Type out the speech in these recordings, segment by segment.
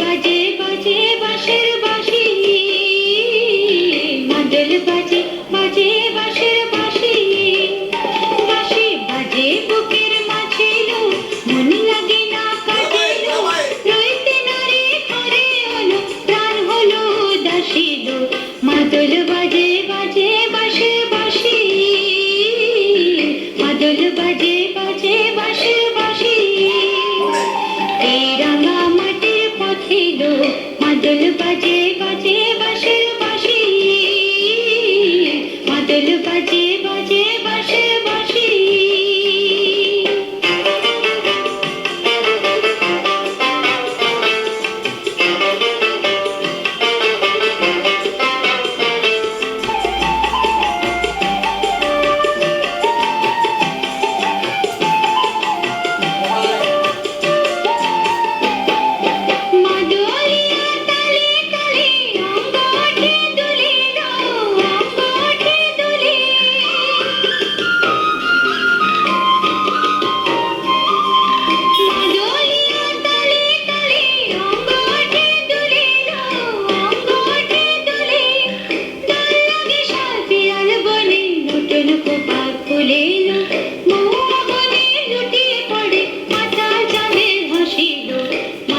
বাজে বাজে বাঁশের বাঁশি। মাদল বাজে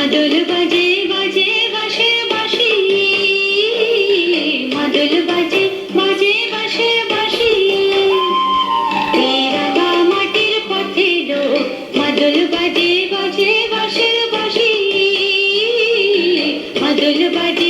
মাদল বাজে বাজে, বাসে, বাসি। মাদল বাজে বাজে, বাসি পথের মাদল বাজে বাজে, বাসে, বাসি। মাদল বাজে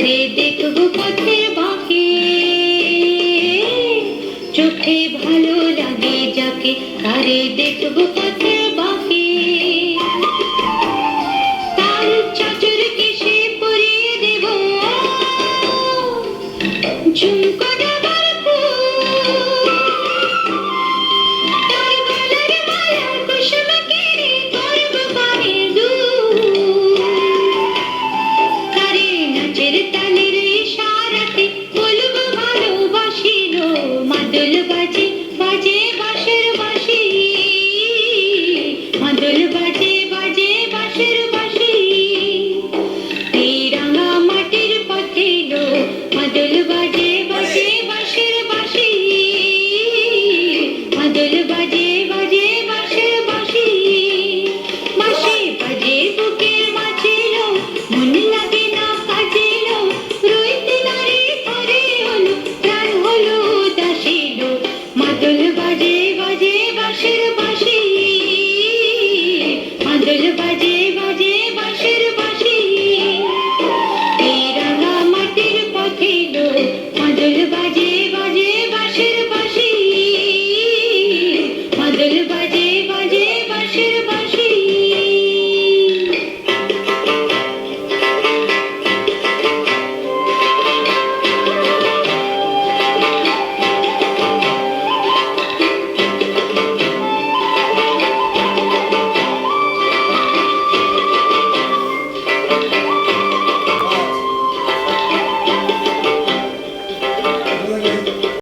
তারে দেখব পথে বাঁকে। চোখে ভালো লাগে যাকে আরে দেখব পথে deliver.